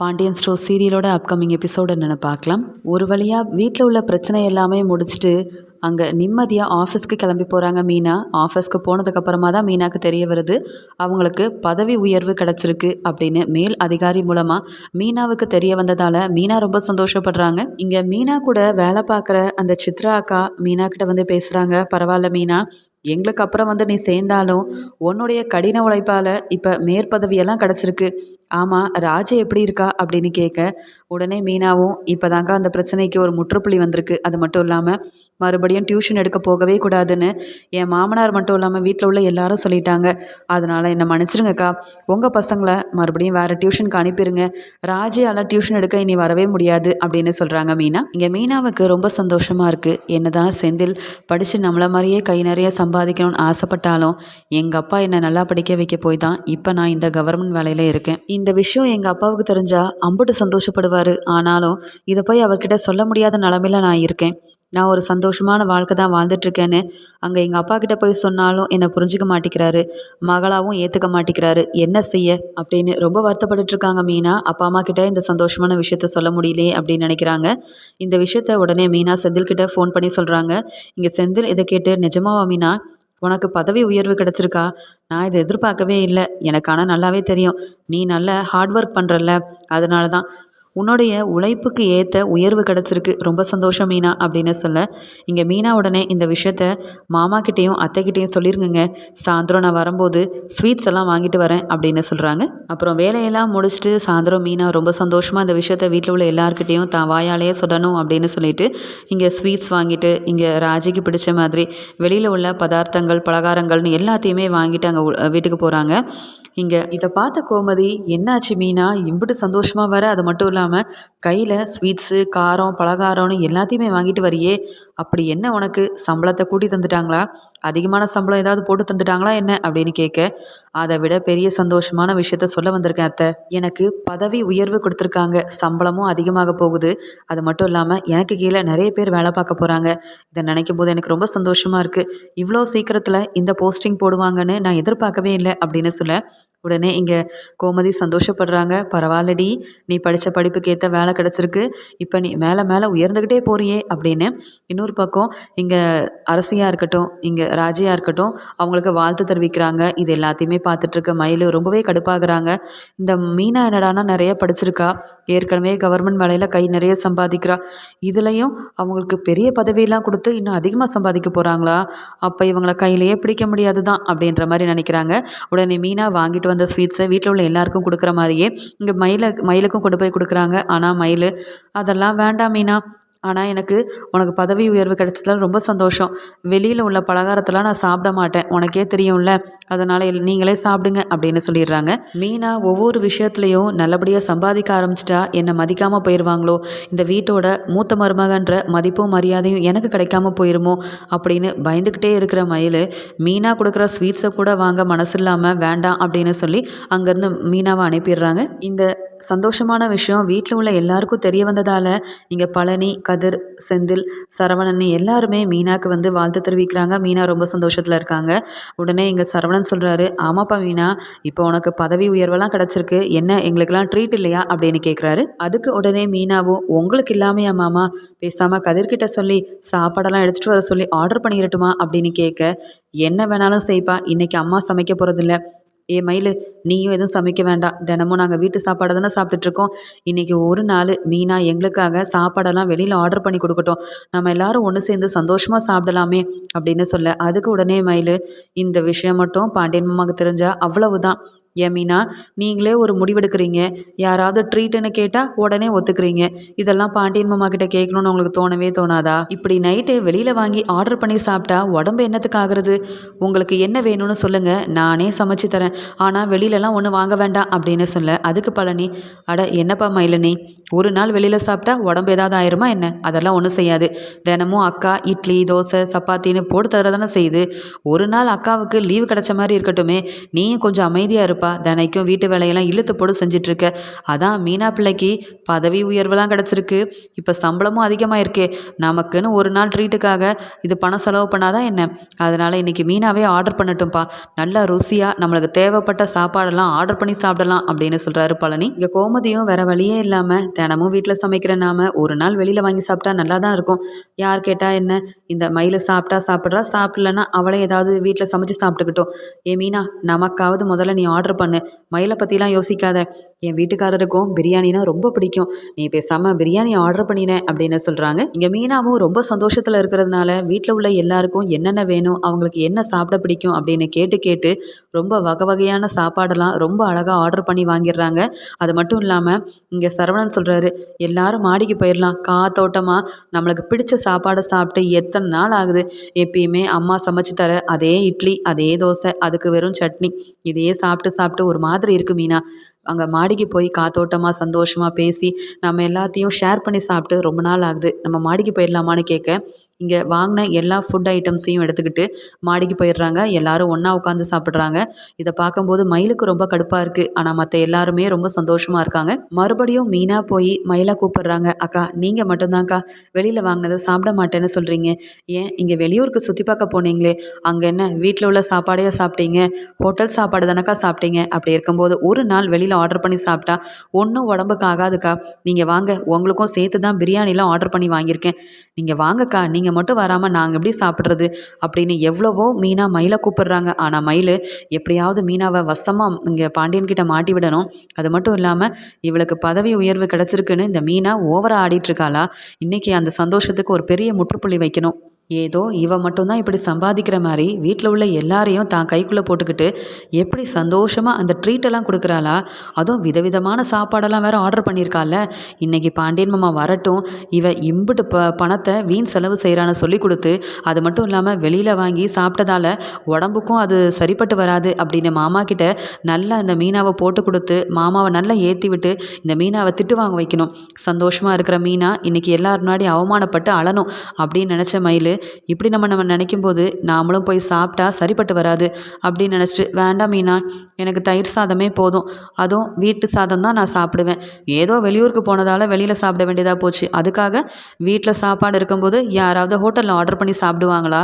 Pandian store சீரியலோட upcoming episode என்னென்னு பார்க்கலாம். ஒரு வழியாக வீட்டில் உள்ள பிரச்சனை எல்லாமே முடிச்சுட்டு அங்கே நிம்மதியாக ஆஃபீஸ்க்கு கிளம்பி போகிறாங்க மீனா. ஆஃபீஸ்க்கு போனதுக்கப்புறமா தான் மீனாக்கு தெரிய வருது. அவங்களுக்கு பதவி உயர்வு கிடச்சிருக்கு அப்படின்னு மேல் அதிகாரி மூலமாக மீனாவுக்கு தெரிய வந்ததால் மீனா ரொம்ப சந்தோஷப்படுறாங்க. இங்கே மீனா கூட வேலை பார்க்குற அந்த சித்ரா அக்கா மீனா கிட்ட வந்து பேசுகிறாங்க பரவாயில்ல மீனா. எங்களுக்கு அப்புறம் வந்து நீ சேர்ந்தாலும் உன்னுடைய கடின உழைப்பால் இப்போ மேற்பதவியெல்லாம் கிடச்சிருக்கு. ஆமாம் ராஜா எப்படி இருக்கா அப்படின்னு கேட்க உடனே மீனாவும் இப்போ தாங்க அந்த பிரச்சனைக்கு ஒரு முற்றுப்புள்ளி வந்திருக்கு. அது மட்டும் இல்லாமல் மறுபடியும் டியூஷன் எடுக்க போகவே கூடாதுன்னு என் மாமனார் மட்டும் இல்லாமல் வீட்டில் உள்ள எல்லாரும் சொல்லிட்டாங்க. அதனால் என்னை மன்னிச்சிருங்கக்கா. உங்கள் பசங்களை மறுபடியும் வேறு டியூஷனுக்கு அனுப்பிடுங்க ராஜியால் டியூஷன் எடுக்க இனி வரவே முடியாது அப்படின்னு சொல்கிறாங்க மீனா. இங்கே மீனாவுக்கு ரொம்ப சந்தோஷமாக இருக்குது என்னதான் செந்தில் படித்து நம்மளை மாதிரியே கை நிறைய சம்பாதிக்கணும்னு ஆசைப்பட்டாலும் எங்கள் அப்பா என்னை நல்லா படிக்க வைக்க போய் தான் இப்போ நான் இந்த கவர்மெண்ட் வேலையில் இருக்கேன். இந்த விஷயம் எங்கள் அப்பாவுக்கு தெரிஞ்சால் அம்புட்டு சந்தோஷப்படுவார். ஆனாலும் இதை போய் அவர்கிட்ட சொல்ல முடியாத நிலமையில நான் இருக்கேன். நான் ஒரு சந்தோஷமான வாழ்க்கை தான் வாழ்ந்துட்டுருக்கேன்னு அங்கே எங்கள் அப்பா கிட்ட போய் சொன்னாலும் என்னை புரிஞ்சிக்க மாட்டேங்கிறாரு மகளாகவும் ஏற்றுக்க மாட்டேங்கிறாரு என்ன செய்ய? அப்படின்னு ரொம்ப வருத்தப்பட்டுட்ருக்காங்க மீனா. அப்பா அம்மா கிட்ட இந்த சந்தோஷமான விஷயத்த சொல்ல முடியலையே அப்படின்னு நினைக்கிறாங்க. இந்த விஷயத்த உடனே மீனா செந்தில்கிட்ட ஃபோன் பண்ணி சொல்கிறாங்க இங்கே செந்தில் இதை கேட்டு நிஜமாவா மீனா? உனக்கு பதவி உயர்வு கிடச்சிருக்கா? நான் இதை எதிர்பார்க்கவே இல்லை. எனக்கு ஆனால் நல்லாவே தெரியும். நீ நல்ல ஹார்ட் ஒர்க் பண்ணுறல்ல அதனால தான் உன்னுடைய உழைப்புக்கு ஏற்ற உயர்வு கிடச்சிருக்கு. ரொம்ப சந்தோஷம் மீனா அப்படின்னு சொல்ல. இங்கே மீனா உடனே இந்த விஷயத்த மாமா கிட்டேயும் அத்தைக்கிட்டேயும் சொல்லிருங்க சாயந்தரம் நான் வரும்போது ஸ்வீட்ஸ் எல்லாம் வாங்கிட்டு வரேன் அப்படின்னு சொல்கிறாங்க அப்புறம் வேலையெல்லாம் முடிச்சுட்டு சாயந்தரம் மீனா ரொம்ப சந்தோஷமாக இந்த விஷயத்த வீட்டில் உள்ள எல்லாருக்கிட்டேயும் தான் வாயாலேயே சொல்லணும் அப்படின்னு சொல்லிட்டு இங்கே ஸ்வீட்ஸ் வாங்கிட்டு இங்கே ராஜிக்கு பிடிச்ச மாதிரி வெளியில் உள்ள பதார்த்தங்கள் பலகாரங்கள்னு எல்லாத்தையுமே வாங்கிட்டு அங்கே வீட்டுக்கு போகிறாங்க இங்கே இதை பார்த்த கோமதி என்னாச்சு மீனா? இம்பிட்டு சந்தோஷமாக வர? அது மட்டும் இல்லாமல் கையில் ஸ்வீட்ஸு காரம் பலகாரம்னு எல்லாத்தையுமே வாங்கிட்டு வரியே. அப்படி என்ன உனக்கு? சம்பளத்தை கூட்டி தந்துட்டாங்களா? அதிகமான சம்பளம் ஏதாவது போட்டு தந்துட்டாங்களா என்ன? அப்படின்னு கேட்க அதை விட பெரிய சந்தோஷமான விஷயத்த சொல்ல வந்திருக்கேன் அத்தை. எனக்கு பதவி உயர்வு கொடுத்துருக்காங்க. சம்பளமும் அதிகமாக போகுது. அது மட்டும் இல்லாமல் எனக்கு கீழே நிறைய பேர் வேலை பார்க்க போகிறாங்க இதை நினைக்கும் போது எனக்கு ரொம்ப சந்தோஷமாக இருக்குது இவ்வளோ சீக்கிரத்தில் இந்த போஸ்டிங் போடுவாங்கன்னு நான் எதிர்பார்க்கவே இல்லை. அப்படின்னு சொல்ல உடனே இங்கே கோமதி சந்தோஷப்படுறாங்க. பரவாயில்லடி. நீ படித்த படிப்பு படிப்புக்கு ஏற்ற வேலை கிடச்சிருக்கு. இப்போ நீ மேலே மேலே உயர்ந்துக்கிட்டே போறியே அப்படின்னு இன்னொரு பக்கம் இங்கே அரசியாக இருக்கட்டும் இங்கே ராஜியாக இருக்கட்டும் அவங்களுக்கு வாழ்த்து தெரிவிக்கிறாங்க. இது எல்லாத்தையுமே பார்த்துட்ருக்க மயில் ரொம்பவே கடுப்பாகிறாங்க. இந்த மீனா என்னடானா நிறைய படிச்சிருக்கா. ஏற்கனவே கவர்மெண்ட் வேலையில் கை நிறைய சம்பாதிக்கிறா. இதுலேயும் அவங்களுக்கு பெரிய பதவியெல்லாம் கொடுத்து இன்னும் அதிகமாக சம்பாதிக்க போகிறாங்களா அப்போ இவங்களை கையிலேயே பிடிக்க முடியாது தான் அப்படின்ற மாதிரி நினைக்கிறாங்க. உடனே மீனா வாங்கிட்டு வந்த ஸ்வீட்ஸை வீட்டில் உள்ள எல்லாருக்கும் கொடுக்குற மாதிரியே இங்கே மயில மயிலுக்கும் கொண்டு போய் கொடுக்குறாங்க. ஆனால் மயில் அதெல்லாம் வேண்டாம் மீனா. ஆனால் எனக்கு உனக்கு பதவி உயர்வு கிடைச்சதுல ரொம்ப சந்தோஷம். வெளியில் உள்ள பலகாரத்தெல்லாம் நான் சாப்பிட மாட்டேன். உனக்கே தெரியும்ல. அதனால் நீங்களே சாப்பிடுங்க அப்படின்னு சொல்லிடுறாங்க. மீனா ஒவ்வொரு விஷயத்துலையும் நல்லபடியாக சம்பாதிக்க ஆரம்பிச்சிட்டா என்னை மதிக்காமல் போயிடுவாங்களோ இந்த வீட்டோட மூத்த மருமகன்ற மதிப்பும் மரியாதையும் எனக்கு கிடைக்காம போயிருமோ? அப்படின்னு பயந்துக்கிட்டே இருக்கிற மயில் மீனா கொடுக்குற ஸ்வீட்ஸை கூட வாங்க மனசு இல்லாமல் வேண்டாம் அப்படின்னு சொல்லி அங்கேருந்து மீனாவை அனுப்பிடுறாங்க. இந்த சந்தோஷமான விஷயம். வீட்டில் உள்ள எல்லாருக்கும் தெரிய வந்ததால் இங்கே பழனி கதிர் செந்தில் சரவணன் எல்லாருமே மீனாக்கு வந்து வாழ்த்து தெரிவிக்கிறாங்க. மீனா ரொம்ப சந்தோஷத்தில் இருக்காங்க. உடனே இங்கே சரவணன் சொல்கிறாரு ஆமாப்பா மீனா இப்போ உனக்கு பதவி உயர்வெல்லாம் கிடச்சிருக்கு. என்ன எங்களுக்கெல்லாம் ட்ரீட் இல்லையா? அப்படின்னு கேட்குறாரு அதுக்கு உடனே மீனாவும் உங்களுக்கு இல்லாமையா மாமா? பேசாமல் கதிர்கிட்ட சொல்லி சாப்பாடெல்லாம் எடுத்துகிட்டு வர சொல்லி ஆர்டர் பண்ணிடட்டுமா அப்படின்னு கேட்க என்ன வேணாலும் செய்ப்பா. இன்றைக்கி அம்மா சமைக்க போகிறதில்ல ஏ மயில் நீயும் எதுவும் சமைக்க வேண்டாம். தினமும் நாங்கள் வீட்டு சாப்பாடை தானே சாப்பிட்டுட்ருக்கோம். இன்றைக்கி ஒரு நாள் மீனா எங்களுக்காக சாப்பாடெல்லாம் வெளியில் ஆர்டர் பண்ணி கொடுக்கட்டும். நம்ம எல்லாரும் ஒன்று சேர்ந்து சந்தோஷமாக சாப்பிடலாமே அப்படின்னு சொல்ல அதுக்கு உடனே மயில் இந்த விஷயம் மட்டும் பாண்டியன் மாமாவுக்கு தெரிஞ்சால் அவ்வளவுதான். ஏமீனா மீனா நீங்களே ஒரு முடிவெடுக்கிறீங்க. யாராவது ட்ரீட்டுன்னு கேட்டால் உடனே ஒத்துக்கிறீங்க. இதெல்லாம் பாண்டியன் மாமா கிட்ட கேட்கணும்னு உங்களுக்கு தோணவே தோணாதா? இப்படி நைட்டு வெளியில் வாங்கி ஆர்டர் பண்ணி சாப்பிட்டா உடம்பு என்னத்துக்கு ஆகுறது? உங்களுக்கு என்ன வேணும்னு சொல்லுங்கள் நானே சமைச்சு தரேன். ஆனால் வெளியிலலாம் ஒன்றும் வாங்க வேண்டாம் அப்படின்னு சொல்ல. அதுக்கு பழனி அட என்னப்பா மயிலனி ஒரு நாள் வெளியில் சாப்பிட்டா உடம்பு ஏதாவது ஆயிருமா என்ன? அதெல்லாம் ஒன்றும் செய்யாது. தினமும் அக்கா இட்லி தோசை சப்பாத்தின்னு போட்டு தர தானே செய்யுது. ஒரு நாள் அக்காவுக்கு லீவு கிடச்ச மாதிரி இருக்கட்டுமே. நீயும் கொஞ்சம் அமைதியாக இருப்பா. இல்லைப்பா தினைக்கும் வீட்டு வேலையெல்லாம் இழுத்து போட்டு செஞ்சிட்ருக்க. அதான் மீனா பிள்ளைக்கு பதவி உயர்வெல்லாம் கிடச்சிருக்கு. இப்போ சம்பளமும் அதிகமாக இருக்கே நமக்குன்னு ஒரு நாள் ட்ரீட்டுக்காக இது பணம் செலவு பண்ணாதான் என்ன? அதனால் இன்றைக்கி மீனாவே ஆர்டர் பண்ணட்டும்ப்பா நல்லா ருசியாக நம்மளுக்கு தேவைப்பட்ட சாப்பாடெல்லாம் ஆர்டர் பண்ணி சாப்பிடலாம் அப்படின்னு சொல்கிறாரு பழனி. இங்கே கோமதியும் வேறு வழியே இல்லாமல் தினமும் வீட்டில் சமைக்கிற நாம ஒரு நாள் வெளியில் வாங்கி சாப்பிட்டா நல்லா தான் இருக்கும். யார் கேட்டால் என்ன? இந்த மயில சாப்பிட்டா சாப்பிட்றா சாப்பிட்லன்னா அவளே ஏதாவது வீட்டில் சமைச்சு சாப்பிட்டுக்கிட்டோம். ஏ மீனா நமக்காவது முதல்ல நீ ஆர்டர் பண்ணு. மயிலை பற்றிலாம் யோசிக்காத. என் வீட்டுக்காரருக்கும் பிரியாணினா ரொம்ப பிடிக்கும். நீ பேசாமல் பிரியாணி ஆர்டர் பண்ணினேன் அப்படின்னு சொல்கிறாங்க இங்கே மீனாவும் ரொம்ப சந்தோஷத்தில் இருக்கிறதுனால வீட்டில் உள்ள எல்லாருக்கும் என்னென்ன வேணும் அவங்களுக்கு என்ன சாப்பிட பிடிக்கும் அப்படின்னு கேட்டு கேட்டு ரொம்ப வகை வகையான சாப்பாடெல்லாம் ரொம்ப அழகாக ஆர்டர் பண்ணி வாங்கிடுறாங்க. அது மட்டும் இல்லாமல் இங்கே சரவணன் சொல்கிறாரு எல்லாரும் மாடிக்கு போயிடலாம் காத்தோட்டமாக நம்மளுக்கு பிடிச்ச சாப்பாடை சாப்பிட்டு எத்தனை நாள் ஆகுது? எப்பயுமே அம்மா சமைச்சு தர அதே இட்லி அதே தோசை அதுக்கு வெறும் சட்னி. இதையே சாப்பிட்டு சாப்பிட்டு ஒரு மாதிரி இருக்கு மீனா. அங்கே மாடிக்கு போய் காத்தோட்டமாக சந்தோஷமாக பேசி நம்ம எல்லாத்தையும் ஷேர் பண்ணி சாப்பிட்டு ரொம்ப நாள் ஆகுது. நம்ம மாடிக்கு போயிடலாமான்னு கேட்க இங்கே வாங்கின எல்லா ஃபுட் ஐட்டம்ஸையும் எடுத்துக்கிட்டு மாடிக்கு போயிடுறாங்க. எல்லாரும் ஒன்றா உட்காந்து சாப்பிட்றாங்க. இதை பார்க்கும்போது மயிலுக்கு ரொம்ப கடுப்பாக இருக்குது ஆனால் மற்ற எல்லாருமே ரொம்ப சந்தோஷமாக இருக்காங்க. மறுபடியும் மீனாக போய் மயிலை கூப்பிடுறாங்க. அக்கா நீங்கள் மட்டும்தான்க்கா வெளியில் வாங்கினதை சாப்பிட மாட்டேன்னு சொல்கிறீங்க ஏன்? இங்கே வெளியூருக்கு சுற்றி பார்க்க போனீங்களே. அங்கே என்ன வீட்டில் உள்ள சாப்பாடையே சாப்பிட்டீங்க. ஹோட்டல் சாப்பாடு தானக்கா சாப்பிட்டீங்க? அப்படி இருக்கும்போது ஒரு நாள் வெளியில் ஆர்டர் பண்ணி சாப்பிட்டா ஒன்றும் உடம்புக்கு ஆகாதுக்கா. நீங்கள் வாங்க. உங்களுக்கும் சேர்த்து தான் பிரியாணிலாம் ஆர்டர் பண்ணி வாங்கியிருக்கேன். நீங்கள் வாங்கக்கா. நீங்கள் மட்டும் வராமல் நாங்கள் எப்படி சாப்பிட்றது? அப்படின்னு எவ்வளவோ மீனா மயிலை கூப்பிடுறாங்க. ஆனால் மயில் எப்படியாவது மீனாவை வசமாக இங்கே பாண்டியன்கிட்ட மாட்டி விடணும். அது மட்டும் இல்லாமல் இவளுக்கு பதவி உயர்வு கிடச்சிருக்குன்னு இந்த மீனா ஓவராக ஆடிட்டுருக்காளா இன்றைக்கி அந்த சந்தோஷத்துக்கு ஒரு பெரிய முற்றுப்புள்ளி வைக்கணும். ஏதோ இவ மட்டும்தான் இப்படி சம்பாதிக்கிற மாதிரி வீட்டில் உள்ள எல்லாரையும் தான் கைக்குள்ளே போட்டுக்கிட்டு எப்படி சந்தோஷமாக அந்த ட்ரீட்டெல்லாம் கொடுக்குறாளா? அதுவும் விதவிதமான சாப்பாடெல்லாம் வேறு ஆர்டர் பண்ணியிருக்கால இன்றைக்கி பாண்டியன் மாமா வரட்டும் இவ இம்புட்டு ப பணத்தை வீண் செலவு செய்கிறான்னு சொல்லி கொடுத்து அது மட்டும் இல்லாமல் வெளியில் வாங்கி சாப்பிட்டதால உடம்புக்கும் அது சரிப்பட்டு வராது அப்படின்னு மாமா கிட்ட நல்லா இந்த மீனாவை போட்டு கொடுத்து மாமாவை நல்லா ஏற்றி விட்டு இந்த மீனாவை திட்டு வாங்க வைக்கணும். சந்தோஷமாக இருக்கிற மீனா இன்றைக்கி எல்லார் முன்னாடி அவமானப்பட்டு அழணும் அப்படின்னு நினச்ச மயில் இப்படி நம்ம நம்ம நினைக்கும் போது நாமளும் போய் சாப்பிட்டா சரிப்பட்டு வராது அப்படின்னு நினச்சிட்டு வேண்டாம் மீனா எனக்கு தயிர் சாதமே போதும். அதுவும் வீட்டு சாதம் தான் நான் சாப்பிடுவேன். ஏதோ வெளியூருக்கு போனதால் வெளியில் சாப்பிட வேண்டியதாக போச்சு. அதுக்காக வீட்டில் சாப்பாடு இருக்கும்போது யாராவது ஹோட்டலில் ஆர்டர் பண்ணி சாப்பிடுவாங்களா?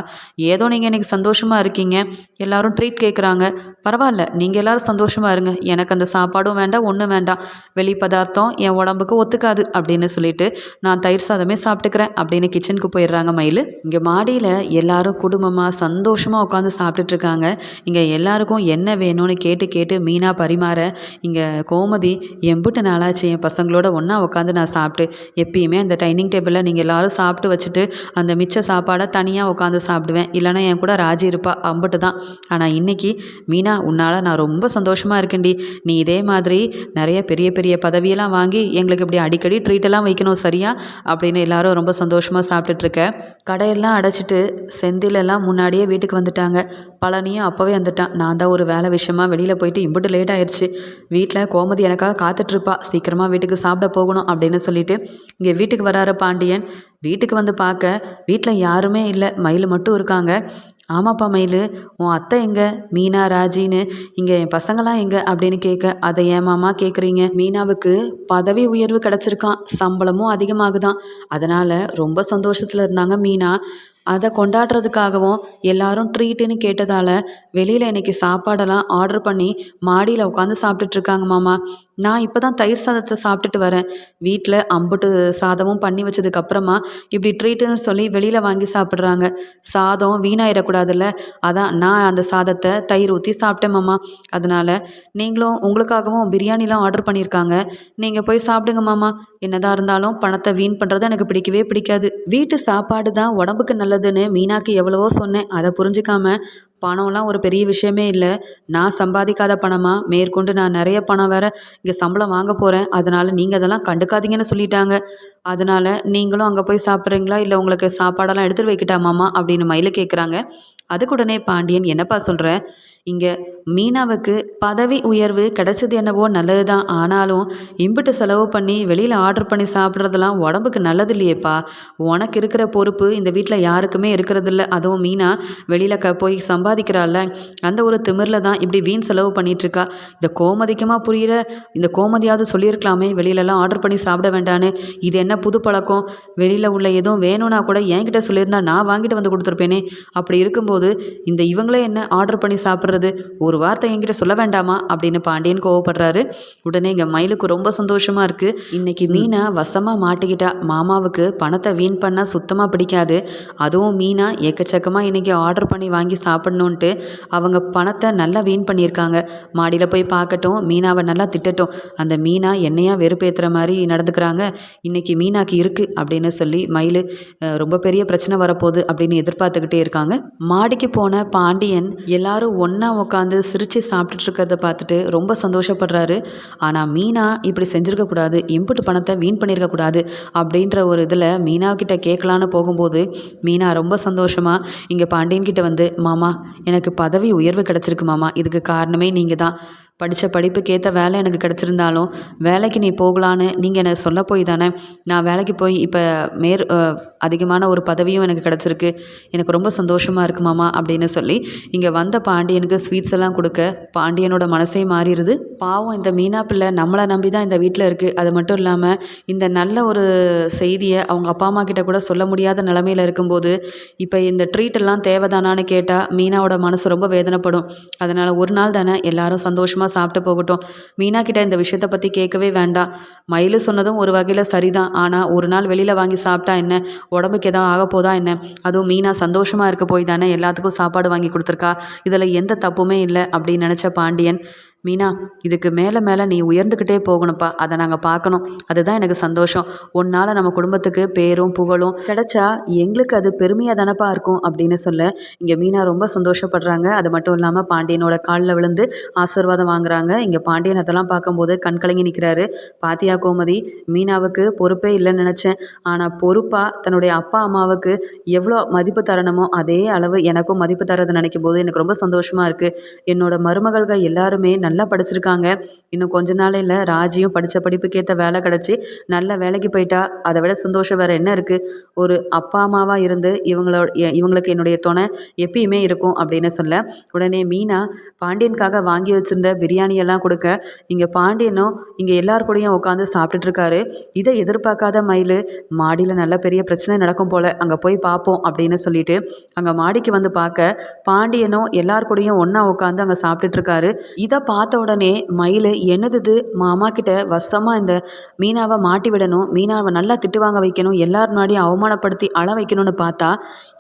ஏதோ நீங்கள் இன்றைக்கி சந்தோஷமாக இருக்கீங்க. எல்லோரும் ட்ரீட் கேட்குறாங்க பரவாயில்ல. நீங்கள் எல்லோரும் சந்தோஷமாக இருங்க. எனக்கு அந்த சாப்பாடும் வேண்டாம் ஒன்றும் வேண்டாம். வெளி பதார்த்தம் என் உடம்புக்கு ஒத்துக்காது அப்படின்னு சொல்லிட்டு நான் தயிர் சாதமே சாப்பிட்டுக்கிறேன் அப்படின்னு கிச்சனுக்கு போயிடுறாங்க மயில். இங்கே மாடியில் எல்லாரும் குடும்பமாக சந்தோஷமாக உட்காந்து சாப்பிட்டுட்ருக்காங்க. இங்கே எல்லாருக்கும் என்ன வேணும்னு கேட்டு கேட்டு மீனாக பரிமாற இங்கே கோமதி எம்புட்டு நாளாச்சு என் பசங்களோட ஒன்றா உட்காந்து நான் சாப்பிட்டு எப்பயுமே அந்த டைனிங் டேபிளில் நீங்கள் எல்லோரும் சாப்பிட்டு வச்சுட்டு அந்த மிச்ச சாப்பாடை தனியாக உட்காந்து சாப்பிடுவேன். இல்லைனா என் கூட ராஜி இருப்பா அம்புட்டு தான். ஆனால் இன்றைக்கி மீனா உன்னால் நான் ரொம்ப சந்தோஷமாக இருக்கேன்டி. நீ இதே மாதிரி நிறைய பெரிய பெரிய பதவியெல்லாம் வாங்கி எங்களுக்கு இப்படி அடிக்கடி ட்ரீட்டெல்லாம் வைக்கணும் சரியா? அப்படின்னு எல்லாரும் ரொம்ப சந்தோஷமாக சாப்பிட்டுட்ருக்க. கடையெல்லாம் அடைச்சிட்டு செந்திலெல்லாம் முன்னாடியே வீட்டுக்கு வந்துட்டாங்க. பழனியும் அப்போவே வந்துட்டான். நான் தான் ஒரு வேலை விஷயமா வெளியில் போயிட்டு இம்புட்டு லேட் ஆயிடுச்சு வீட்டில் கோமதி எனக்காக காத்துட்ருப்பா. சீக்கிரமாக வீட்டுக்கு சாப்பிட போகணும் அப்படின்னு சொல்லிட்டு இங்கே வீட்டுக்கு வராரு பாண்டியன். வீட்டுக்கு வந்து பார்க்க வீட்டில் யாருமே இல்லை. மயில் மட்டும் இருக்காங்க. ஆமாப்பா மயில் உன் அத்தை எங்கே? மீனா ராஜின்னு. இங்கே என் பசங்களாம் எங்கே? அப்படின்னு கேட்க அதை ஏன் மாமா கேட்குறீங்க மீனாவுக்கு பதவி உயர்வு கிடச்சிருக்கான். சம்பளமும் அதிகமாகுதான். அதனால் ரொம்ப சந்தோஷத்தில் இருந்தாங்க மீனா. அதை கொண்டாடுறதுக்காகவும் எல்லாரும் ட்ரீட்டுன்னு கேட்டதால் வெளியில் இன்றைக்கி சாப்பாடெல்லாம் ஆர்டர் பண்ணி மாடியில் உட்காந்து சாப்பிட்டுட்ருக்காங்க மாமா. நான் இப்போ தான் தயிர் சாதத்தை சாப்பிட்டுட்டு வரேன். வீட்டில் அம்புட்டு சாதமும் பண்ணி வச்சதுக்கப்புறமா இப்படி ட்ரீட்டுன்னு சொல்லி வெளியில் வாங்கி சாப்பிட்றாங்க. சாதம் வீணாயிடக்கூடாதுல்ல. அதான் நான் அந்த சாதத்தை தயிர் ஊற்றி சாப்பிட்டேன் மாமா. அதனால் நீங்களும் உங்களுக்காகவும் பிரியாணிலாம் ஆர்டர் பண்ணியிருக்காங்க. நீங்கள் போய் சாப்பிடுங்க மாமா. என்னதான் இருந்தாலும் பணத்தை வீண் பண்ணுறது எனக்கு பிடிக்கவே பிடிக்காது. வீட்டு சாப்பாடு தான் உடம்புக்கு நல்ல நல்லதுன்னு மீனாக்கு எவ்வளவோ சொன்னேன். அதை புரிஞ்சுக்காம பணம்லாம் ஒரு பெரிய விஷயமே இல்லை. நான் சம்பாதிக்காத பணமாக மேற்கொண்டு நான் நிறைய பணம் வேறு இங்கே சம்பளம் வாங்க போகிறேன் அதனால் நீங்கள் அதெல்லாம் கண்டுக்காதீங்கன்னு சொல்லிட்டாங்க. அதனால் நீங்களும் அங்கே போய் சாப்பிட்றீங்களா? இல்லை உங்களுக்கு சாப்பாடெல்லாம் எடுத்துகிட்டு வைக்கிட்டாமாமா அப்படின்னு மயில கேட்குறாங்க அதுக்குடனே பாண்டியன் என்னப்பா சொல்கிற இங்கே மீனாவுக்கு பதவி உயர்வு கிடைச்சது என்னவோ நல்லது தான் ஆனாலும் இம்பிட்டு செலவு பண்ணி வெளியில் ஆர்டர் பண்ணி சாப்பிட்றதெல்லாம் உடம்புக்கு நல்லது இல்லையேப்பா. உனக்கு இருக்கிற பொறுப்பு இந்த வீட்டில் யாருக்குமே இருக்கிறதில்ல அதுவும் மீனா வெளியில் க போய் சம்பா சம்பாதிக்கிறாள்ல. அந்த ஒரு திமிரில் தான் இப்படி வீண் செலவு பண்ணிகிட்ருக்கா இந்த கோமதிக்குமா புரியல? இந்த கோமதியாவது சொல்லியிருக்கலாமே வெளியிலலாம் ஆர்டர் பண்ணி சாப்பிட வேண்டான்னு. இது என்ன புது பழக்கம்? வெளியில் உள்ள எதுவும் வேணும்னா கூட என்கிட்ட சொல்லியிருந்தா நான் வாங்கிட்டு வந்து கொடுத்துருப்பேனே. அப்படி இருக்கும்போது இந்த இவங்களே என்ன ஆர்டர் பண்ணி சாப்பிட்றது? ஒரு வார்த்தை என்கிட்ட சொல்ல வேண்டாமா? அப்படின்னு பாண்டியன் கோவப்படுறாரு. உடனே இங்கே மயிலுக்கு ரொம்ப சந்தோஷமாக இருக்குது இன்றைக்கி மீனா வசமாக மாட்டிக்கிட்டா. மாமாவுக்கு பணத்தை வீண் பண்ணால் சுத்தமாக பிடிக்காது. அதுவும் மீனா எக்கச்சக்கமாக இன்றைக்கி ஆர்டர் பண்ணி வாங்கி பண்ணணுன்ட்டு அவங்க பணத்தை நல்லா வீண் பண்ணியிருக்காங்க. மாடியில் போய் பார்க்கட்டும் மீனாவை நல்லா திட்டட்டும். அந்த மீனா என்னையா வெறுப்பேற்றுற மாதிரி நடந்துக்கிறாங்க. இன்றைக்கி மீனாக்கு இருக்குது அப்படின்னு சொல்லி மயில் ரொம்ப பெரிய பிரச்சனை வரப்போகுது அப்படின்னு எதிர்பார்த்துக்கிட்டே இருக்காங்க. மாடிக்கு போன பாண்டியன் எல்லாரும் ஒன்றா உட்காந்து சிரித்து சாப்பிட்டுட்டு இருக்கிறத பார்த்துட்டு ரொம்ப சந்தோஷப்படுறாரு. ஆனால் மீனா இப்படி செஞ்சுருக்கக்கூடாது இம்புட்டு பணத்தை வீண் பண்ணியிருக்கக்கூடாது அப்படின்ற ஒரு இதில் மீனாக்கிட்ட கேட்கலான்னு போகும்போது மீனா ரொம்ப சந்தோஷமாக இங்கே பாண்டியன்கிட்ட வந்து மாமா எனக்கு பதவி உயர்வு கிடச்சிருக்கு மாமா. இதுக்கு காரணமே நீங்கள் தான் படித்த படிப்புக்கேற்ற வேலை எனக்கு கிடச்சிருந்தாலும் வேலைக்கு நீ போகலான்னு நீங்கள் எனக்கு சொல்ல போய் தானே நான் வேலைக்கு போய் இப்போ மேற் அதிகமான ஒரு பதவியும் எனக்கு கிடச்சிருக்கு எனக்கு ரொம்ப சந்தோஷமாக இருக்கு மாமா அப்படின்னு சொல்லி இங்கே வந்த பாண்டியனுக்கு ஸ்வீட்ஸ் எல்லாம் கொடுக்க பாண்டியனோட மனசே மாறிடுது. பாவம் இந்த மீனா பிள்ளை நம்மளை நம்பி தான் இந்த வீட்டில் இருக்குது அது மட்டும் இல்லாமல் இந்த நல்ல ஒரு செய்தியை அவங்க அப்பா அம்மா கிட்ட கூட சொல்ல முடியாத நிலமையில இருக்கும்போது இப்போ இந்த ட்ரீட் எல்லாம் தேவைதானான்னு கேட்டால் மீனாவோட மனசு ரொம்ப வேதனைப்படும். அதனால் ஒரு நாள் தானே எல்லாரும் சந்தோஷமாக சாப்பிட்டு போகட்டும். மீனா கிட்ட இந்த விஷயத்தை பற்றி கேட்கவே வேண்டாம். மயில் சொன்னதும் ஒரு வகையில் சரிதான். ஆனால் ஒரு நாள் வெளியில் வாங்கி சாப்பிட்டா என்ன? உடம்புக்கு எதாவது ஆக போதா என்ன? அதுவும் மீனா சந்தோஷமாக இருக்க போய் தானே எல்லாத்துக்கும் சாப்பாடு வாங்கி கொடுத்துருக்கா? இதில் எந்த தப்புமே இல்லை அப்படின்னு நினச்ச பாண்டியன். மீனா இதுக்கு மேலே மேலே நீ உயர்ந்துக்கிட்டே போகணும்ப்பா. அதை நாங்கள் பார்க்கணும். அதுதான் எனக்கு சந்தோஷம். உன்னால் நம்ம குடும்பத்துக்கு பேரும் புகழும் கிடைச்சா எங்களுக்கு அது பெருமையாக தானப்பா இருக்கும் அப்படின்னு சொல்ல இங்கே மீனா ரொம்ப சந்தோஷப்படுறாங்க. அது மட்டும் இல்லாமல் பாண்டியனோட காலில் விழுந்து ஆசீர்வாதம் வாங்குறாங்க. இங்கே பாண்டியன் அதெல்லாம் பார்க்கும்போது கண் கலங்கி நிற்கிறாரு பாத்தியா கோமதி மீனாவுக்கு பொறுப்பே இல்லைன்னு நினச்சேன். ஆனால் பொறுப்பாக தன்னுடைய அப்பா அம்மாவுக்கு எவ்வளோ மதிப்பு தரணுமோ அதே அளவு எனக்கும் மதிப்பு தரதை நினைக்கும் போது எனக்கு ரொம்ப சந்தோஷமாக இருக்குது என்னோட மருமகள்கள் எல்லாருமே நல்ல நல்லா படிச்சிருக்காங்க. இன்னும் கொஞ்ச நாளையில் ராஜியும் படித்த படிப்புக்கேற்ற வேலை கிடச்சி நல்ல வேலைக்கு போயிட்டா அதை விட சந்தோஷம் வேறு என்ன இருக்குது ஒரு அப்பா அம்மாவாக இருந்து இவங்களோட இவங்களுக்கு என்னுடைய துணை எப்பயுமே இருக்கும் அப்படின்னு சொல்ல உடனே மீனா பாண்டியனுக்காக வாங்கி வச்சிருந்த பிரியாணியெல்லாம் கொடுக்க இங்கே பாண்டியனும் இங்கே எல்லார் கூடயும் உட்காந்து சாப்பிட்டுட்டு இருக்காரு. இதை எதிர்பார்க்காத மயில் மாடியில் நல்ல பெரிய பிரச்சனை நடக்கும் போல் அங்கே போய் பார்ப்போம் அப்படின்னு சொல்லிட்டு அங்கே மாடிக்கு வந்து பார்க்க பாண்டியனும் எல்லார் கூடயும் ஒன்றா உட்காந்து அங்கே சாப்பிட்டுட்டு இருக்காரு. இதை பார்த்த உடனே மயில் என்னது மாமா கிட்ட வசமாக இந்த மீனாவை மாட்டி விடணும். மீனாவை நல்லா திட்டு வாங்க வைக்கணும். எல்லார் முன்னாடியும் அவமானப்படுத்தி அள வைக்கணும்னு பார்த்தா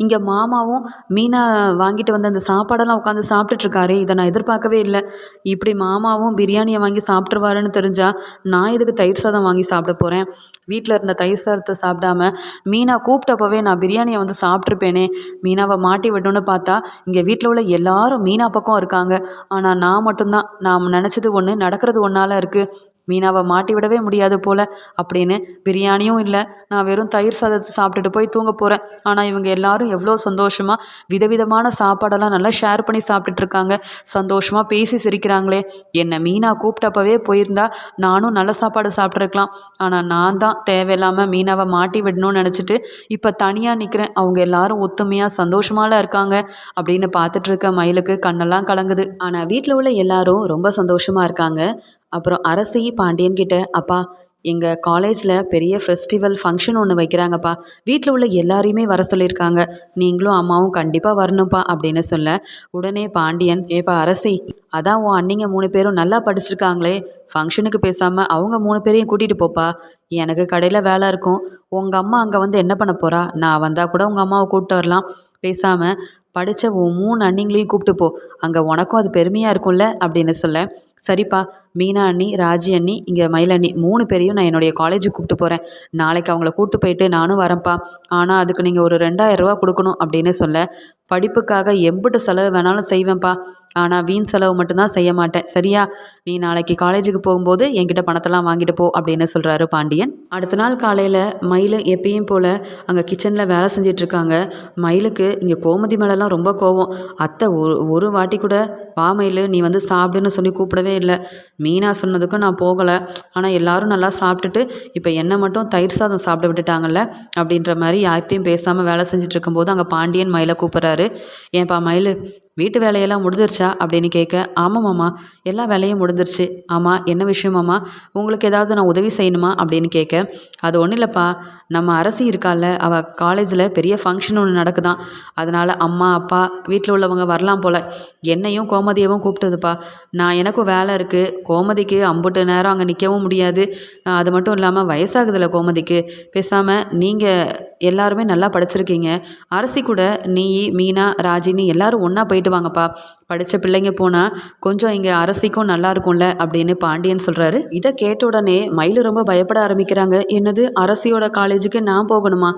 இங்கே மாமாவும் மீனா வாங்கிட்டு வந்த அந்த சாப்பாடெல்லாம் உட்காந்து சாப்பிட்டுட்ருக்காரு இதை நான் எதிர்பார்க்கவே இல்லை. இப்படி மாமாவும் பிரியாணியை வாங்கி சாப்பிட்ருவாருன்னு தெரிஞ்சா நான் எதுக்கு தயிர் சாதம் வாங்கி சாப்பிட போகிறேன் வீட்டில் இருந்த தயிர் சாதத்தை சாப்பிடாம மீனா கூப்பிட்டப்பவே நான் பிரியாணியை வந்து சாப்பிட்ருப்பேனே மீனாவை மாட்டி விடணும்னு பார்த்தா இங்கே வீட்டில் உள்ள எல்லாரும் மீனா பக்கம் இருக்காங்க. ஆனால் நான் மட்டும்தான். நான் நினச்சது ஒன்று நடக்கிறது ஒன்றால இருக்குது மீனாவை மாட்டி விடவே முடியாது போல். அப்படின்னு பிரியாணியும் இல்லை. நான் வெறும் தயிர் சாதத்தை சாப்பிட்டுட்டு போய் தூங்க போகிறேன் ஆனால் இவங்க எல்லாரும் எவ்வளோ சந்தோஷமாக விதவிதமான சாப்பாடெல்லாம் நல்லா ஷேர் பண்ணி சாப்பிட்டுட்டு இருக்காங்க சந்தோஷமாக பேசி சிரிக்கிறாங்களே. என்னை மீனா கூப்பிட்டப்பவே போயிருந்தா நானும் நல்ல சாப்பாடு சாப்பிட்ருக்கலாம் ஆனால் நான் தான் தேவையில்லாமல் மீனாவை மாட்டி விடணும்னு நினச்சிட்டு இப்போ தனியாக நிற்கிறேன் அவங்க எல்லாரும் ஒத்துமையாக சந்தோஷமாலாம் இருக்காங்க. அப்படின்னு பார்த்துட்டு இருக்க மயிலுக்கு கண்ணெல்லாம் கலங்குது. ஆனால் வீட்டில் உள்ள எல்லாரும் ரொம்ப சந்தோஷமாக இருக்காங்க. அப்புறம் அரசி பாண்டியன் கிட்ட அப்பா எங்கள் காலேஜில் பெரிய ஃபெஸ்டிவல் ஃபங்க்ஷன் ஒன்று வைக்கிறாங்கப்பா. வீட்டில் உள்ள எல்லாரையுமே வர சொல்லியிருக்காங்க. நீங்களும் அம்மாவும் கண்டிப்பாக வரணும்ப்பா அப்படின்னு சொல்ல உடனே பாண்டியன் ஏப்பா அரசி அதான் உன் அண்ணிங்க மூணு பேரும் நல்லா படிச்சிருக்காங்களே. ஃபங்க்ஷனுக்கு பேசாமல் அவங்க மூணு பேரையும் கூட்டிகிட்டு போப்பா. எனக்கு கடையில் வேலை இருக்கும். உங்கள் அம்மா அங்கே வந்து என்ன பண்ண போகிறா நான் வந்தால் கூட உங்கள் அம்மாவை கூப்பிட்டு வரலாம். பேசாமல் படித்த உன் மூணு அண்ணிங்களையும் கூப்பிட்டு போ. அங்கே உனக்கும் அது பெருமையாக இருக்கும்ல அப்படின்னு சொல்ல. சரிப்பா மீனா அண்ணி ராஜி அண்ணி இங்கே மயிலண்ணி மூணு பேரையும் நான் என்னுடைய காலேஜுக்கு கூப்பிட்டு போகிறேன் நாளைக்கு அவங்கள கூப்பிட்டு போயிட்டு நானும் வரேன்ப்பா. ஆனால் அதுக்கு நீங்கள் ஒரு ரெண்டாயிரம் ரூபா கொடுக்கணும் அப்படின்னு சொல்ல. படிப்புக்காக எம்பிட்டு செலவு வேணாலும் செய்வேன்ப்பா. ஆனால் வீண் செலவு மட்டும்தான் செய்ய மாட்டேன். சரியா? நீ நாளைக்கு காலேஜுக்கு போகும்போது என்கிட்ட பணத்தெல்லாம் வாங்கிட்டு போ அப்படின்னு சொல்கிறாரு பாண்டியன். அடுத்த நாள் காலையில் மயில் எப்பயும் போல் அங்கே கிச்சனில் வேலை செஞ்சிட்ருக்காங்க மயிலுக்கு இங்கே கோமதி மேலெல்லாம் ரொம்ப கோவம். அத்தை ஒரு ஒரு வாட்டி கூட வா மயில் நீ வந்து சாப்பிடுன்னு சொல்லி கூப்பிடவே இல்லை. மீனா சொன்னதுக்கும் நான் போகலை. ஆனால் எல்லாரும் நல்லா சாப்பிட்டுட்டு இப்போ என்னை மட்டும் தயிர் சாதம் சாப்பிட விட்டுட்டாங்கல்ல? அப்படின்ற மாதிரி யார்கிட்டையும் பேசாமல் வேலை செஞ்சுட்டு இருக்கும்போது அங்கே பாண்டியன் மயிலை கூப்பிட்றாரு. ஏன்பா மயில் வீட்டு வேலையெல்லாம் முடிஞ்சிருச்சா அப்படின்னு கேட்க ஆமாம் மாமா எல்லா வேலையும் முடிஞ்சிருச்சு. ஆமாம் என்ன விஷயமாம்மா உங்களுக்கு ஏதாவது நான் உதவி செய்யணுமா? அப்படின்னு கேட்க அது ஒன்றும் இல்லைப்பா. நம்ம அரசி இருக்கால அவள் காலேஜில் பெரிய ஃபங்க்ஷன் ஒன்று நடக்குதான். அதனால் அம்மா அப்பா வீட்டில் உள்ளவங்க வரலாம் போல். என்னையும் கோமதியவும் கூப்பிட்டதுப்பா. நான் எனக்கும் வேலை இருக்குது கோமதிக்கு அம்புட்டு நேரம் அங்கே நிற்கவும் முடியாது. அது மட்டும் இல்லாமல் வயசாகுதில்ல கோமதிக்கு. பேசாமல் நீங்கள் எல்லாருமே நல்லா படிச்சிருக்கீங்க. அரசி கூட நீ மீனா ராஜினி எல்லாரும் ஒன்றா போயிட்டு வாங்கப்பா படித்த பிள்ளைங்க போனால் கொஞ்சம் இங்கே அரசிக்கும் நல்லா இருக்கும்ல அப்படின்னு பாண்டியன் சொல்கிறாரு இதை கேட்ட உடனே மயில் ரொம்ப பயப்பட ஆரம்பிக்கிறாங்க. என்னது அரசியோட காலேஜுக்கு நான் போகணுமா?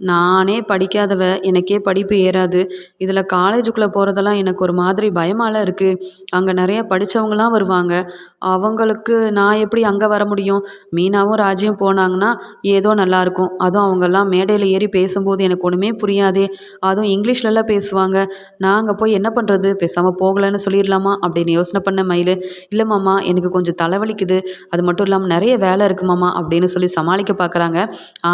நானே படிக்காதவ எனக்கே படிப்பு ஏறாது. இதில் காலேஜுக்குள்ளே போகிறதெல்லாம் எனக்கு ஒரு மாதிரி பயமாலாம் இருக்குது அங்கே நிறையா படித்தவங்களாம் வருவாங்க. அவங்களுக்கு நான் எப்படி அங்கே வர முடியும்? மீனாவும் ராஜியும் போனாங்கன்னா ஏதோ நல்லாயிருக்கும் அதுவும் அவங்கெல்லாம் மேடையில் ஏறி பேசும்போது எனக்கு ஒன்றுமே புரியாதே. அதுவும் இங்கிலீஷ்லலாம் பேசுவாங்க. நான் அங்கே போய் என்ன பண்ணுறது பேசாமல் போகலன்னு சொல்லிடலாமா? அப்படின்னு யோசனை பண்ண மயில் இல்லை மாமா எனக்கு கொஞ்சம் தலைவலிக்குது. அது மட்டும் இல்லாமல் நிறைய வேலை இருக்குது மாமா அப்படின்னு சொல்லி சமாளிக்க பார்க்குறாங்க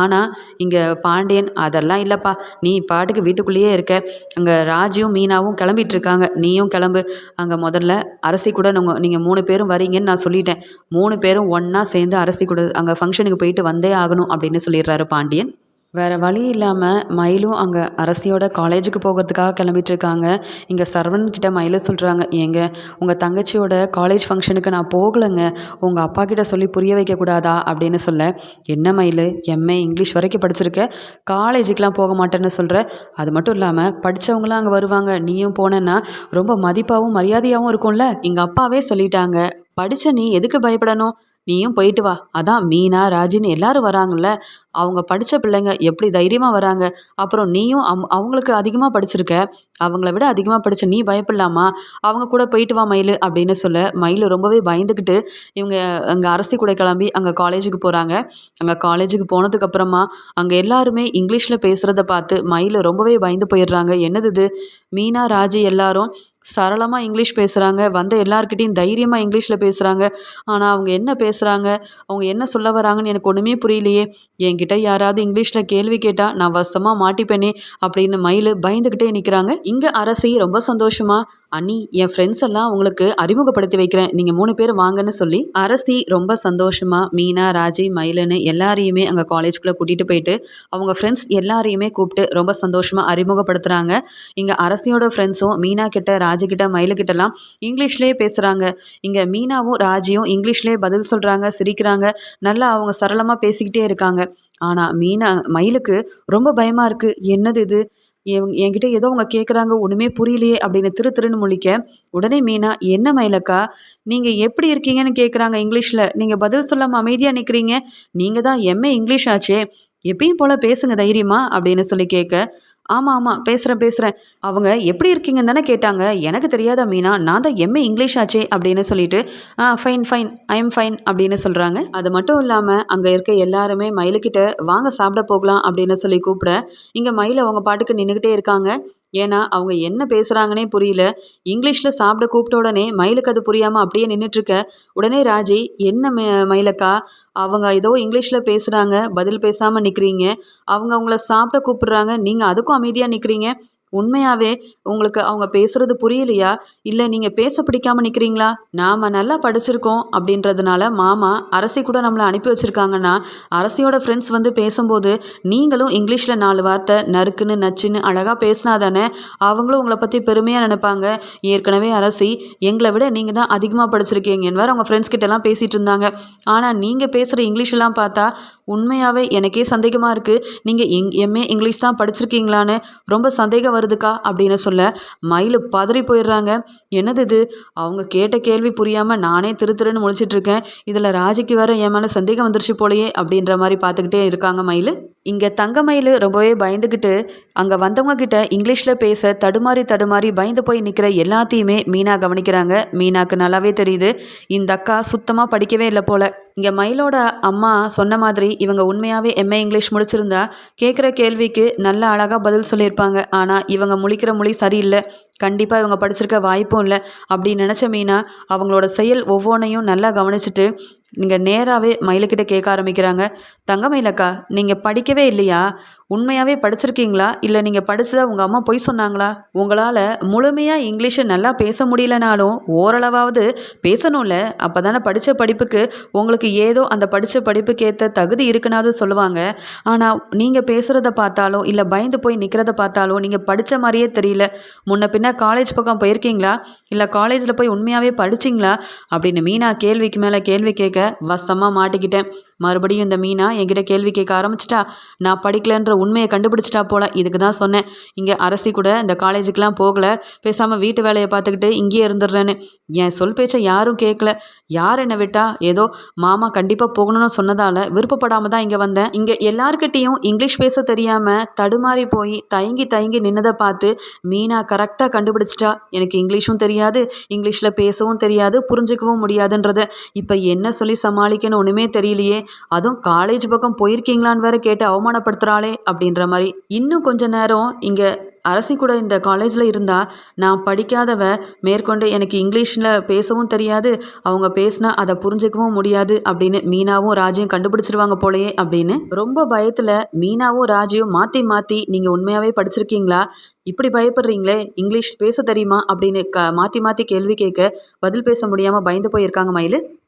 ஆனால் இங்கே பாண்டியன் அதெல்லாம் இல்லைப்பா. நீ பாட்டுக்கு வீட்டுக்குள்ளேயே இருக்க. அங்கே ராஜியும் மீனாவும் கிளம்பிட்டு இருக்காங்க நீயும் கிளம்பு. அங்கே முதல்ல அரசி கூட நீங்கள் நீங்கள் மூணு பேரும் வரீங்கன்னு நான் சொல்லிட்டேன். மூணு பேரும் ஒன்றா சேர்ந்து அரசி கூட அங்கே ஃபங்க்ஷனுக்கு போயிட்டு வந்தே ஆகணும் அப்படின்னு சொல்லிடுறாரு பாண்டியன். வேறு வழி இல்லாமல் மயிலும் அங்கே அரசியோட காலேஜுக்கு போகிறதுக்காக கிளம்பிட்டுருக்காங்க. இங்கே சரவணன் கிட்ட மயில சொல்கிறாங்க ஏங்க உங்கள் தங்கச்சியோட காலேஜ் ஃபங்க்ஷனுக்கு நான் போகலைங்க. உங்கள் அப்பா கிட்ட சொல்லி புரிய வைக்கக்கூடாதா? அப்படின்னு சொல்ல என்ன மயில்? எம்ஏ இங்கிலீஷ் வரைக்கும் படிச்சிருக்க? காலேஜுக்கெலாம் போக மாட்டேன்னு சொல்கிற அது மட்டும் இல்லாமல் படித்தவங்களாம் அங்கே வருவாங்க. நீயும் போனேன்னா ரொம்ப மதிப்பாகவும் மரியாதையாகவும் இருக்கும்ல? எங்கள் அப்பாவே சொல்லிட்டாங்க படித்த நீ எதுக்கு பயப்படணும்? நீயும் போயிட்டு வா. அதான் மீனா ராஜின்னு எல்லாரும் வராங்கல்ல. அவங்க படித்த பிள்ளைங்க எப்படி தைரியமாக வராங்க? அப்புறம் நீயும் அம் அவங்களுக்கு அதிகமாக படிச்சிருக்க. அவங்கள விட அதிகமாக படித்த நீ பயப்படலாமா? அவங்க கூட போயிட்டு வா மயில் அப்படின்னு சொல்ல மயில் ரொம்பவே பயந்துக்கிட்டு இவங்க அங்கே அரசி கூட கிளம்பி அங்கே காலேஜுக்கு போகிறாங்க அங்கே காலேஜுக்கு போனதுக்கப்புறமா அங்கே எல்லாருமே இங்கிலீஷில் பேசுகிறத பார்த்து மயில் ரொம்பவே பயந்து போயிடுறாங்க. என்னது இது? மீனா ராஜி எல்லாரும் சரளமாக இங்கிலீஷ் பேசுகிறாங்க வந்த எல்லாருக்கிட்டையும் தைரியமாக இங்கிலீஷில் பேசுகிறாங்க ஆனால் அவங்க என்ன பேசுகிறாங்க அவங்க என்ன சொல்ல வராங்கன்னு எனக்கு ஒன்றுமே புரியலையே. என்கிட்ட யாராவது இங்கிலீஷில் கேள்வி கேட்டால் நான் வசமாக மாட்டிப்பேனே அப்படின்னு மயில் பயந்துக்கிட்டே நிற்கிறாங்க இங்கே அரசி ரொம்ப சந்தோஷமாக அண்ணி என் ஃப்ரெண்ட்ஸ் எல்லாம் உங்களுக்கு அறிமுகப்படுத்தி வைக்கிறேன். நீங்கள் மூணு பேர் வாங்கன்னு சொல்லி அரசி ரொம்ப சந்தோஷமாக மீனா ராஜி மயிலன்னு எல்லாரையுமே அங்கே காலேஜ்குள்ளே கூட்டிகிட்டு போயிட்டு அவங்க ஃப்ரெண்ட்ஸ் எல்லாரையுமே கூப்பிட்டு ரொம்ப சந்தோஷமாக அறிமுகப்படுத்துகிறாங்க இங்கே அரசியோட ஃப்ரெண்ட்ஸும் மீனா கிட்ட ராஜி கிட்ட மயிலு இங்கிலீஷ்லேயே பேசுகிறாங்க இங்கே மீனாவும் ராஜியும் இங்கிலீஷ்லேயே பதில் சொல்கிறாங்க சிரிக்கிறாங்க. நல்லா அவங்க சரளமாக பேசிக்கிட்டே இருக்காங்க. ஆனால் மீனா மயிலுக்கு ரொம்ப பயமாக இருக்குது என்னது இது? என்கிட்ட ஏதோ அவங்க கேட்குறாங்க ஒன்றுமே புரியலையே அப்படின்னு திரு திருன்னு முழிக்க உடனே மீனா என்ன மயிலக்கா? நீங்கள் எப்படி இருக்கீங்கன்னு கேட்குறாங்க இங்கிலீஷில். நீங்கள் பதில் சொல்லாமல் அமைதியாக நிற்கிறீங்க நீங்கள் தான் எம்ஏ இங்கிலீஷ் ஆச்சே. எப்பயும் போல் பேசுங்க தைரியமா அப்படின்னு சொல்லி கேட்க ஆமாம் ஆமாம் பேசுகிறேன் பேசுகிறேன் அவங்க எப்படி இருக்கீங்கன்னு தானே கேட்டாங்க. எனக்கு தெரியாத மீனா? நான் தான் எம்ஏ இங்கிலீஷ் ஆச்சே அப்படின்னு சொல்லிட்டு ஆ fine fine I am fine அப்படின்னு சொல்கிறாங்க அது மட்டும் இல்லாமல் அங்கே இருக்க எல்லாருமே மயிலுக்கிட்ட வாங்க சாப்பிட போகலாம் அப்படின்னு சொல்லி கூப்பிட இங்கே மயில் அவங்க பாட்டுக்கு நின்றுக்கிட்டே இருக்காங்க. ஏன்னா அவங்க என்ன பேசுகிறாங்கன்னே புரியல. இங்கிலீஷில் சாப்பிட கூப்பிட்ட உடனே மயிலுக்கு அது புரியாமல் அப்படியே நின்றுட்டுருக்க உடனே ராஜி என்ன மயிலக்கா? அவங்க ஏதோ இங்கிலீஷில் பேசுகிறாங்க பதில் பேசாமல் நிற்கிறீங்க அவங்க அவங்கள சாப்பிட கூப்பிட்றாங்க நீங்கள் அதுக்கும் அமைதியாக நிற்கிறீங்க உண்மையாகவே உங்களுக்கு அவங்க பேசுகிறது புரியலையா? இல்லை நீங்கள் பேச பிடிக்காமல் நிற்கிறீங்களா நாம் நல்லா படிச்சிருக்கோம் அப்படின்றதுனால மாமா அரசி கூட நம்மளை அனுப்பி வச்சுருக்காங்கன்னா அரசியோட ஃப்ரெண்ட்ஸ் வந்து பேசும்போது நீங்களும் இங்கிலீஷில் நாலு வார்த்தை நறுக்குன்னு நச்சுன்னு அழகாக பேசினா தானே அவங்களும் உங்களை பற்றி பெருமையாக நினைப்பாங்க. ஏற்கனவே அரசி எங்களை விட நீங்கள் தான் அதிகமாக படிச்சிருக்கீங்கன்னு வேறு அவங்க ஃப்ரெண்ட்ஸ் கிட்டலாம் பேசிகிட்டு இருந்தாங்க. ஆனால் நீங்கள் பேசுகிற இங்கிலீஷெல்லாம் பார்த்தா உண்மையாகவே எனக்கே சந்தேகமாக இருக்குது நீங்கள் இங் எம்ஏ இங்கிலீஷ் தான் படிச்சிருக்கீங்களான்னு ரொம்ப சந்தேகம் வருதுக்கா அப்படின்னு சொல்ல மயில் பதறி போயிடுறாங்க. என்னது இது? அவங்க கேட்ட கேள்வி புரியாமல் நானே திரு திருன்னு முழிச்சிட்ருக்கேன். இதில் ராஜிக்கு வேற என் மேலே சந்தேகம் வந்துருச்சு போலையே அப்படின்ற மாதிரி பார்த்துக்கிட்டே இருக்காங்க மயில். இங்கே தங்க மயில் ரொம்பவே பயந்துக்கிட்டு அங்கே வந்தவங்க கிட்ட இங்கிலீஷில் பேச தடுமாறி தடுமாறி பயந்து போய் நிற்கிற எல்லாத்தையுமே மீனா கவனிக்கிறாங்க. மீனாக்கு நல்லாவே தெரியுது. இந்த அக்கா சுத்தமாக படிக்கவே இல்லை போல். இங்கே மயிலோட அம்மா சொன்ன மாதிரி இவங்க உண்மையாகவே எம்ஏ இங்கிலீஷ் முடிச்சிருந்தா கேட்குற கேள்விக்கு நல்ல அழகாக பதில் சொல்லியிருப்பாங்க. ஆனால் இவங்க முழிக்கிற மொழி சரியில்லை. கண்டிப்பாக இவங்க படிச்சிருக்க வாய்ப்பும் இல்லை. அப்படி நினச்ச மீனா அவங்களோட செயல் ஒவ்வொன்றையும் நல்லா கவனிச்சுட்டு நீங்கள் நேராகவே மயிலுக்கிட்ட கேட்க ஆரம்பிக்கிறாங்க. தங்க மயிலக்கா நீங்கள் படிக்கவே இல்லையா? உண்மையாகவே படிச்சிருக்கீங்களா? இல்லை நீங்கள் படிச்சதா உங்கள் அம்மா பொய் சொன்னாங்களா? உங்களால் முழுமையாக இங்கிலீஷை நல்லா பேச முடியலனாலும் ஓரளவாவது பேசணும்ல. அப்போ தானே படித்த படிப்புக்கு உங்களுக்கு ஏதோ அந்த படித்த படிப்புக்கு ஏற்ற தகுதி இருக்குனாவது சொல்லுவாங்க. ஆனால் நீங்கள் பேசுகிறத பார்த்தாலும் இல்லை பயந்து போய் நிற்கிறத பார்த்தாலும் நீங்கள் படித்த மாதிரியே தெரியல. முன்ன பின்ன காலேஜ் பக்கம் போயிருக்கீங்களா? இல்லை காலேஜில் போய் உண்மையாகவே படிச்சிங்களா? அப்படின்னு மீனா கேள்விக்கு மேலே கேள்வி கேட்க வசமாக மாட்டிக்கிட்டேன். மறுபடியும் இந்த மீனா என்கிட்ட கேள்வி கேட்க ஆரம்பிச்சிட்டா நான் படிக்கலன்ற உண்மையை கண்டுபிடிச்சிட்டா போல. இதுக்கு தான் சொன்னேன். இங்கே அரசி கூட இந்த காலேஜுக்கெலாம் போகல. பேசாமல் வீட்டு வேலையை பார்த்துக்கிட்டு இங்கேயே இருந்துடுறேன்னு. என் சொல் பேச்சை யாரும் கேட்கல. யார் என்னை விட்டா? ஏதோ மாமா கண்டிப்பாக போகணும்னு சொன்னதால் விருப்பப்படாமல் தான் இங்கே வந்தேன். இங்கே எல்லாருக்கிட்டேயும் இங்கிலீஷ் பேச தெரியாமல் தடுமாறி போய் தயங்கி தயங்கி நின்னதை பார்த்து மீனா கரெக்டாக கண்டுபிடிச்சிட்டா. எனக்கு இங்கிலீஷும் தெரியாது இங்கிலீஷில் பேசவும் தெரியாது புரிஞ்சுக்கவும் முடியாதுன்றத. இப்போ என்ன சொல்லி சமாளிக்கணும் ஒன்றுமே தெரியலையே. அதுவும் காலேஜ் பக்கம் போயிருக்கீங்களான்னு வேற கேட்டு அவமானப்படுத்துகிறாளே அப்படின்ற மாதிரி. இன்னும் கொஞ்ச நேரம் இங்கே அரசி கூட இந்த காலேஜில் இருந்தால் நான் படிக்காதவ மேற்கொண்டு எனக்கு இங்கிலீஷில் பேசவும் தெரியாது அவங்க பேசினா அதை புரிஞ்சிக்கவும் முடியாது அப்படின்னு மீனாவும் ராஜியும் கண்டுபிடிச்சிருவாங்க போலயே அப்படின்னு. ரொம்ப பயத்தில் மீனாவும் ராஜியும் மாற்றி மாற்றி நீங்கள் உண்மையாகவே படிச்சிருக்கீங்களா? இப்படி பயப்படுறீங்களே? இங்கிலீஷ் பேச தெரியுமா? அப்படின்னு க மாற்றி மாற்றி கேள்வி கேட்க பதில் பேச முடியாமல் பயந்து போயிருக்காங்க மயில்.